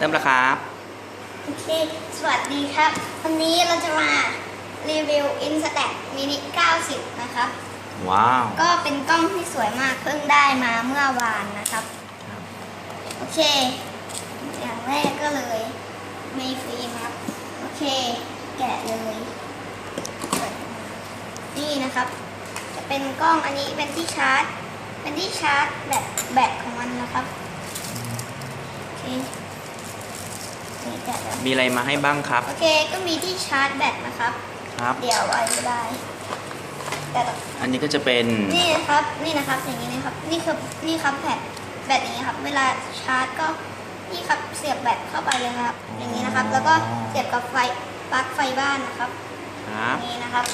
เริ่มแล้วครับโอเคสวัสดีครับ วันนี้เราจะมารีวิว Instax Mini 90 นะครับ ว้าว ก็เป็นกล้องที่สวยมากเพิ่งได้มาเมื่อวานนะครับครับโอเค อย่างแรกก็เลย มีฟิล์มครับ โอเค แกะเลยเปิดมานี่นะครับ จะเป็นกล้องอันนี้เป็นที่ชาร์จ เป็นที่ชาร์จแบตแบตของมันนะครับ โอเค นี่แกะแล้วมีอะไรมาให้บ้างครับ โอเคก็มีที่ชาร์จแบตนะครับ ครับ เดี๋ยวไว้ไม่ได้แต่อันนี้ก็จะเป็น นี่นะครับนี่นะครับอย่างนี้นะครับ นี่คือนี่ครับแบตแบตอย่างนี้ครับ เวลาชาร์จก็นี่ครับเสียบแบตเข้าไปเลยนะครับ อย่างนี้นะครับ แล้วก็เสียบกับไฟปลั๊กไฟบ้านนะครับครับอย่างนี้นะครับ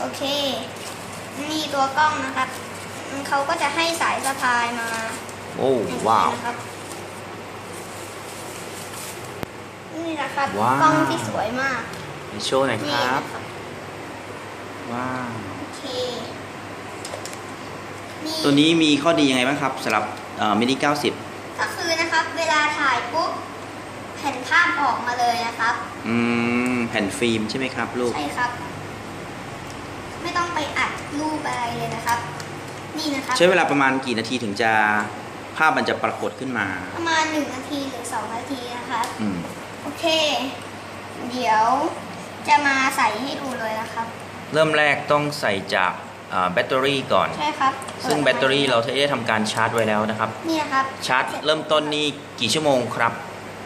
โอเค นี่ตัวกล้องนะครับเขาก็จะให้สายสะพายมาโอ้อย่างนี้ว้าวนะครับ นี่นะครับว้าว กล้องที่สวยมากไปโชว์หน่อยคนี่รับนะครับว้าว โอเคนี่ตัวนี้มีข้อดียังไงบ้างครับสำหรับมินิ90 ก็คือนะครับเวลาถ่ายปุ๊บแผ่นภาพออกมาเลยนะครับ อืม แผ่นฟิล์มใช่ไหมครับลูก ใช่ครับ ไม่ต้องไปอัดรูปอะไรเลยนะครับ นี่นะครับ ใช้เวลาประมาณกี่นาทีถึงจะภาพมันจะปรากฏขึ้นมา ประมาณหนึ่งนาทีหรือสองนาทีนะครับ อืม โอเค เดี๋ยวจะมาใส่ให้ดูเลยนะครับ เริ่มแรกต้องใส่จากอ่าแบตเตอรี่ก่อน ใช่ครับ ซึ่งแบตเตอรี่เราได้ทำการชาร์จไว้แล้วนะครับ นี่นะครับ ชาร์จเริ่มต้นนี่กี่ชั่วโมงครับ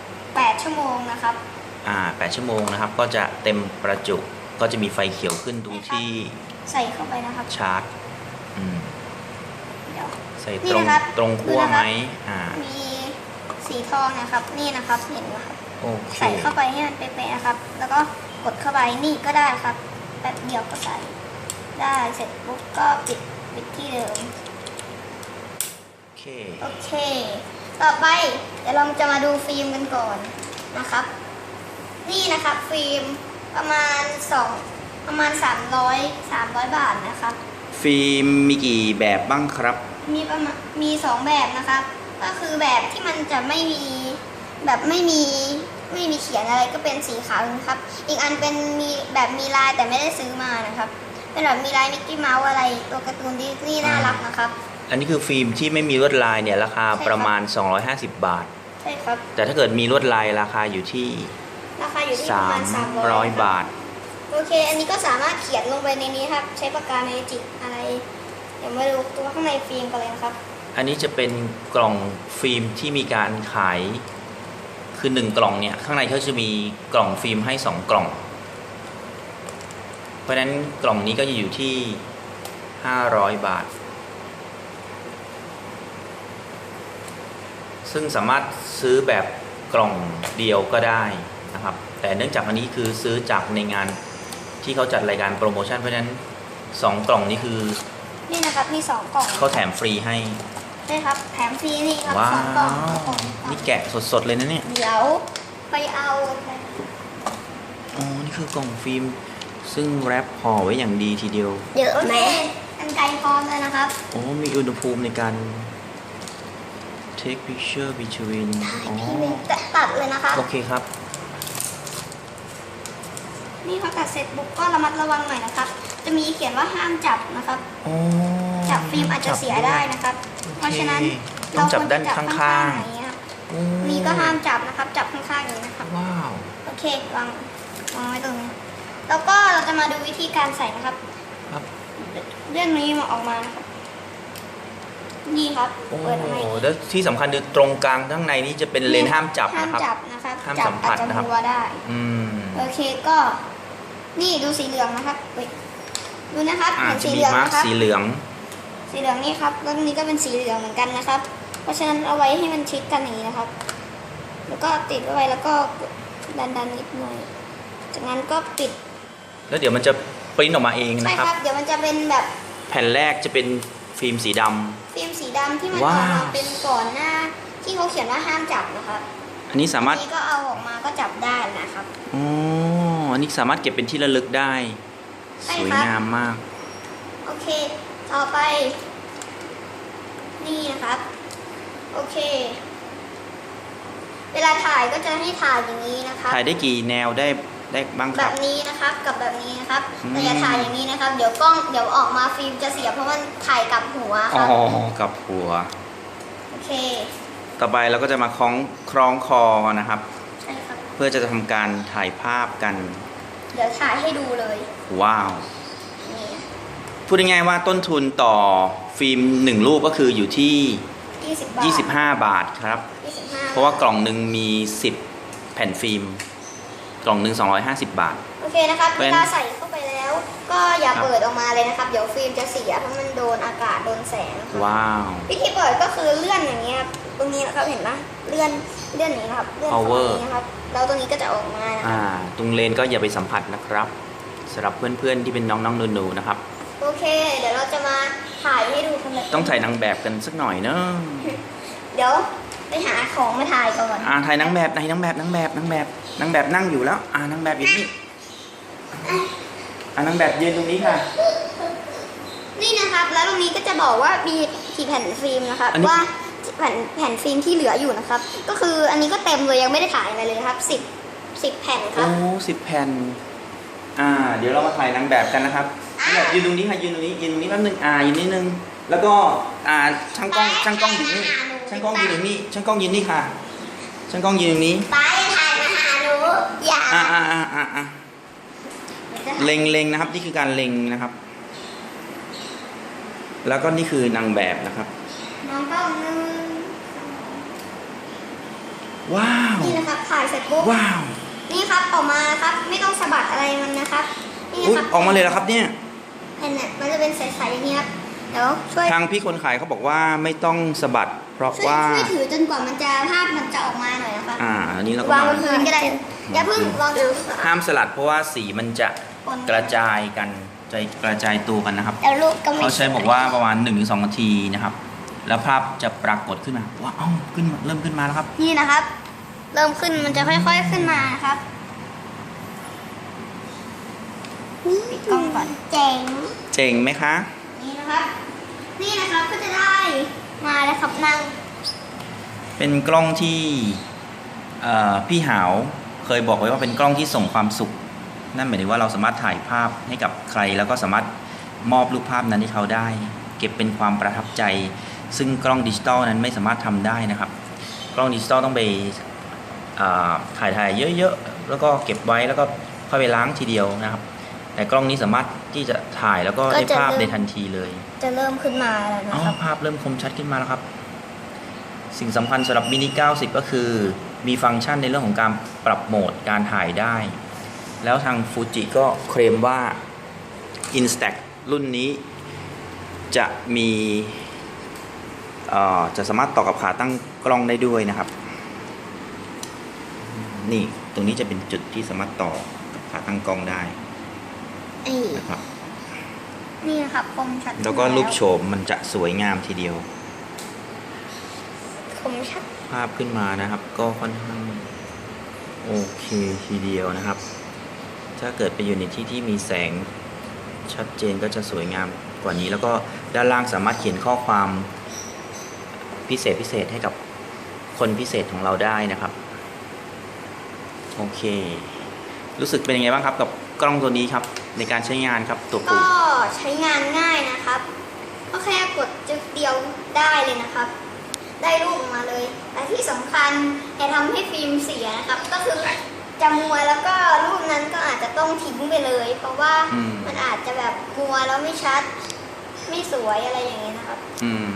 8 ชั่วโมงนะครับ อ่า 8 ชั่วโมงนะครับ ก็จะเต็มประจุ ก็จะมีไฟเขียวขึ้นตรงที่ ใส่เข้าไปนะครับ ชาร์จ อืมเดี๋ยวใส่นี่ตรงนะครับตรงขั้วดูนะครับไหมอ่า มีสีทองนะครับ นี่นะครับ เห็นไหมครับ โอเคใส่เข้าไปให้มันเป๊ะๆนะครับ แล้วก็กดเข้าไปนี่ก็ได้ครับแป๊บเดียวก็ใส่ได้เสร็จปุ๊บก็ปิดปิดที่เดิมโอเคโอเค ต่อไปเดี๋ยวเราจะมาดูฟิล์มกันก่อนนะครับ นี่นะครับฟิล์มประมาณสองประมาณ 300 300 บาทนะครับ ฟิล์มมีกี่แบบบ้างครับ มีประมาณมีสองแบบนะครับ ก็คือแบบที่มันจะไม่มี แบบไม่มีไม่มีเขียนอะไรก็เป็นสีขาวนะครับ อีกอันเป็นมีแบบมีลายแต่ไม่ได้ซื้อมานะครับ เป็นแบบมีลายมิกกี้เมาส์อะไรตัวการ์ตูนดิสนีย์น่ารักนะครับ อันนี้คือฟิล์มที่ไม่มีลวดลายเนี่ยราคาใช่ครับประมาณ 250 บาท ใช่ครับ แต่ถ้าเกิดมีลวดลายราคาอยู่ที่ ราคาอยู่ที่ประมาณ300 300 บาท โอเค อันนี้ก็สามารถเขียนลงไปในนี้ครับ ใช้ปากกาเมจิกอะไรเดี๋ยวมาดูตัวข้างในฟิล์มกันเลยนะครับ อันนี้จะเป็นกล่องฟิล์มที่มีการขาย คือหนึ่งกล่องเนี่ย ข้างในเขาจะมีกล่องฟิล์มให้สองกล่อง เพราะฉะนั้นกล่องนี้ก็จะอยู่ที่ 500 บาท ซึ่งสามารถซื้อแบบกล่องเดียวก็ได้นะครับ แต่เนื่องจากอันนี้คือซื้อจากในงานที่เขาจัดรายการโปรโมชั่นเพราะฉะนั้นสองกล่องนี้คือ นี่นะครับมีสองกล่อง เขาแถมฟรีให้ ใช่ครับแถมฟรีนี่ครับว้าสองกล่องวกล่องนี่แกะสดๆเลยนะเนี่ย เดี๋ยวไปเอาไปอ๋อ นี่คือกล่องฟิล์ม ซึ่งแรปห่อไว้อย่างดีทีเดียว เยอะไหมกันไกลพร้อมเลยนะครับ โอ้มีอุณหภูมิในการ take picture between อ๋อทีหนึงจะตัดเลยนะครับโอเคครับ นี่พอตัดเสร็จปุ๊บก็ระมัดระวังหน่อยนะครับ จะมีเขียนว่าห้ามจับนะครับ อ๋อ จับฟิล์มอาจจะเสียได้นะครับ เพราะฉะนั้นต้องจับเรควรด้านข้างๆอย่างเงี้ยๆโอ้นี่ก็ห้ามจับนะครับ จับข้างๆอย่างนี้นะครับว้าวโอเควางวางไว้ตรงนี้แล้วก็เราจะมาดูวิธีการใส่นะครับ ครับ เรื่องนี้มาออกมานะครับนี่ครับโอ้เปิดออกมาอย่างนี้แล้วที่สำคัญคือตรงกลางข้างในนี้จะเป็นเลนห้ามจับห้ามนะครับจับนะครับห้ามจัสัมผัสอาจจะนะครับรัวได้อืมโอเคก็นี่ดูสีเหลืองนะครับเฮ้ยดูนะครับอาเห็นจะสีมีเหลืองมาร์กนะครับสีเหลือง สีเหลืองนี่ครับแล้วนี้ก็เป็นสีเหลืองเหมือนกันนะครับ เพราะฉะนั้นเอาไว้ให้มันชิดกันอย่างนี้นะครับ แล้วก็ติดไว้แล้วก็ดันดันๆนิดหน่อย จากนั้นก็ปิด แล้วเดี๋ยวมันจะปริ้นออกมาเองใช่นะคครับรับ เดี๋ยวมันจะเป็นแบบแผ่นแรกจะเป็นฟิล์มสีดำ ฟิล์มสีดำที่มันอว้าอกวมาเป็นก่อนหน้า ที่เขาเขียนว่าห้ามจับนะครับอันนี้สามารถนี้ก็เอาออกมาก็จับได้นะครับ อ๋อ อันนี้สามารถเก็บเป็นที่ระลึกได้ ใช่สวยครับ งามมาก โอเค ต่อไป นี่นะครับ โอเคเเวลาถ่ายก็จะให้ถ่ายอย่างนี้นะครับ ถ่ายได้กี่แนวได้ได้บ้างคแบรับ บนี้นะครับกับแบบนี้นะครับอืม แต่อย่าถ่ายอย่างนี้นะครับ เดี๋ยวกล้องเดี๋ยวออกมาฟิล์มจะเสียเพราะมันถ่ายกลับหัวคอ๋อรับกับหัว โอเคต่อไปเราก็จะมาคล้องคล้องคอนะครับ ใช่ครับ เพื่อจะทำการถ่ายภาพกัน เดี๋ยวถ่ายให้ดูเลย ว้าวนี่ พูดง่ายๆว่าต้นทุนต่อฟิล์มหนึ่งรูปก็คืออยู่ที่ 20 บาท25 บาทครับ 25เพราะว่ากล่องหนึ่งมี 10 แผ่นฟิล์ม กล่องหนึ่ง250 บาท โอเคนะครับเป็เวนลาใส่เข้าไปแล้ว ก็อย่าครับเปิดออกมาเลยนะครับ เดี๋ยวฟิล์มจะเสียเพราะมันโดนอากาศโดนแสงนะครับว้าว วิธีเปิดก็คือเลื่อนอย่างเงี้ยครับตรงนี้นะครับเห็นไหมเลื่อนเลื่อนอย่างนี้นะครับเลื่อนฝั่ง Power นี้นะครับแล้วตรงนี้ก็จะออกมานะคอ่ารับตรงเลนก็อย่าไปสัมผัสนะครับสำหรับเพื่อนๆที่เป็นน้องๆหนูๆนะครับ โอเค เดี๋ยวเราจะมาถ่ายให้ดูกันเลยต้องถ่ายนางแบบกันสักหน่อยเนอะเดี๋ยวไปหาของมาถ่ายก่อนอ่าถ่ายนางแบบถ่ายนางแบบนางแบบนางแบบนางแบบนั่งอยู่แล้ว อ่านางแบบอยู่นี่อ่านางแบบยืนตรงนี้ค่ะ นี่นะครับ แล้วตรงนี้ก็จะบอกว่ามีกี่แผ่นฟิล์มนะครับอันนี้ว่าแผ่นแผ่นฟิล์มที่เหลืออยู่นะครับ ก็คืออันนี้ก็เต็มเลยยังไม่ได้ถ่ายอะไรเลยครับสิบสิบแผ่นครัโอ้บสิบแผ่น อ่า เดี๋ยวเรามาถ่ายนางแบบกันนะครับ นางแบบยืนตรงนี้ค่ะยืนตรงนี้ยืนตรงนี้แป๊บนึงอ่ายืนนิดนึง แล้วก็อ่าช่างกล้องช่างกล้องอยู่นี่ช่างกล้องยืนอยู่นี่ช่างกล้องยืนนี่ค่ะช่างกล้องยืนตรงนี้ป้าอย่าถ่ายมาหาหนูอย่าอ่าอ่าอ่าอ่าอ่าเล็งเล็งนะครับนี่คือการเล็งนะครับ แล้วก็นี่คือนางแบบนะครับน้องกล้องหนึงว้าวนี่นะครับถ่ายเสร็จปุ๊บว้าว นี่ครับออกมาครับไม่ต้องสะบัดอะไรมันนะครับนี่อุ๊ยนะครับออกมาเลยแล้วครับเนี่ย แผ่นเนี่ยมันจะเป็นใสๆอย่างนี้ครับเดี๋ยวช่วยทางพี่คนขายเขาบอกว่าไม่ต้องสะบัด เพราะช่วยว่า ช่วยถือจนกว่ามันจะภาพมันจะออกมาหน่อยนะครับอ่าอันนี้เราก็วางบมานพื้นก็ได้อย่าเพิ่งวางถือห้ามสลัดเพราะว่าสีมันจะปนกระจายกันจะกระจายตัวกันนะครับ แต่ลูกก็ไม่เขาใช้บอกว่าประมาณ1-2นาทีนะครับ แล้วภาพจะปรากฏขึ้นมาว้าวขึ้นมาเริ่มขึ้นมาแล้วครับ นี่นะครับ เริ่มขึ้นมันจะค่อย ๆขึ้นมานะครับ ปิดกล้องก่อนเจ๋งเจ๋งไหมคะ นี่นะครับ นี่นะครับก็จะได้มาแล้วครับนั่งเป็นกล้องที่เอ่อพี่หาวเคยบอกไว้ว่าเป็นกล้องที่ส่งความสุข นั่นหมายถึงว่าเราสามารถถ่ายภาพให้กับใคร แล้วก็สามารถมอบรูปภาพนั้นให้เขาได้ เก็บเป็นความประทับใจ ซึ่งกล้องดิจิตอลนั้นไม่สามารถทำได้นะครับ กล้องดิจิตอลต้องไปอ่าถ่ายถ่ายเยอะๆแล้วก็เก็บไว้แล้วก็ค่อยไปล้างทีเดียวนะครับ แต่กล้องนี้สามารถที่จะถ่ายแล้วก็ได้ภาพในทันทีเลยจะเริ่มขึ้นมาแล้วนะอ๋อครับ ภาพเริ่มคมชัดขึ้นมาแล้วครับ สิ่งสำคัญสำหรับมินิ 90 ก็คือ มีฟังก์ชันในเรื่องของการปรับโหมดการถ่ายได้ แล้วทางฟูจิก็เคลมว่า Instax รุ่นนี้จะมีเอ่อจะสามารถต่อกับขาตั้งกล้องได้ด้วยนะครับ นี่ตรงนี้จะเป็นจุดที่สามารถต่อกับขาตั้งกล้องได้ นี่นะครับ นี่นะครับคมชัดแล้วก็รูปโฉมมันจะสวยงามทีเดียว คมชัดภาพขึ้นมานะครับ ก็ค่อนข้างโอเคทีเดียวนะครับ ถ้าเกิดไปอยู่ในที่ที่มีแสงชัดเจนก็จะสวยงามกว่านี้ แล้วก็ด้านล่างสามารถเขียนข้อความพิเศษพิเศษให้กับคนพิเศษของเราได้นะครับ โอเค รู้สึกเป็นยังไงบ้างครับกับกล้องตัวนี้ครับ ในการใช้งานครับตัวก็ปู่ใช้งานง่ายนะครับ ก็แค่กดจึกเดียวได้เลยนะครับ ได้รูปออกมาเลยแต่ที่สำคัญอย่าทำให้ฟิล์มเสียนะครับ ก็คือจะมัวแล้วก็รูปนั้นก็อาจจะต้องทิ้งไปเลย เพราะว่าอืมมันอาจจะแบบมัวแล้วไม่ชัด ไม่สวยอะไรอย่างเงี้ยนะครับอืม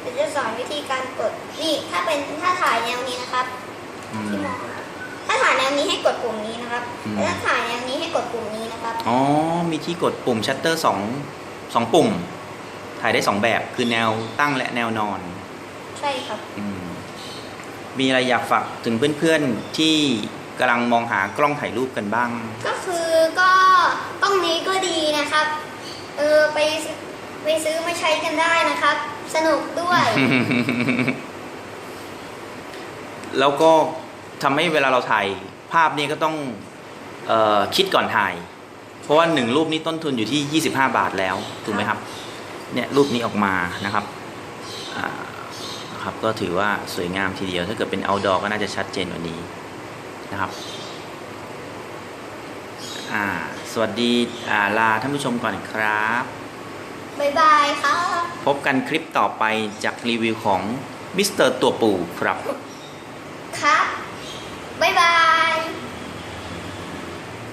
เดี๋ยวจะสอนวิธีการกดนี่ถ้าเป็นถ้าถ่ายแนวนี้นะครับอืที่มมอง แนวนี้ให้กดปุ่มนี้นะครับอืมแต่ถ้าถ่ายแนวนี้ให้กดปุ่มนี้นะครับอ๋อมีที่กดปุ่มชัตเตอร์สองสองปุ่ม ถ่ายได้สองแบบคือแนวตั้งและแนวนอน ใช่ครับอืมมีอะไรอยากฝากถึงเพื่อนๆที่กำลังมองหากล้องถ่ายรูปกันบ้าง ก็คือก็กล้องนี้ก็ดีนะครับเออไปซื้อไปซื้อมาใช้กันได้นะครับ สนุกด้วย แล้วก็ ทำให้เวลาเราถ่ายภาพนี่ก็ต้องเออคิดก่อนถ่าย เพราะว่าหนึ่งรูปนี้ต้นทุนอยู่ที่ 25 บาทแล้วถูกไหมครับเนี่ยรูปนี้ออกมานะครับอ่านะครับก็ถือว่าสวยงามทีเดียวถ้าเกิดเป็น outdoor ก็น่าจะชัดเจนกว่านี้นะครับอ่าสวัสดีอ่าลาท่านผู้ชมก่อนครับบ๊ายบายครับ พบกันคลิปต่อไปจากรีวิวของมิสเตอร์ตัวปูครับครับ 拜拜。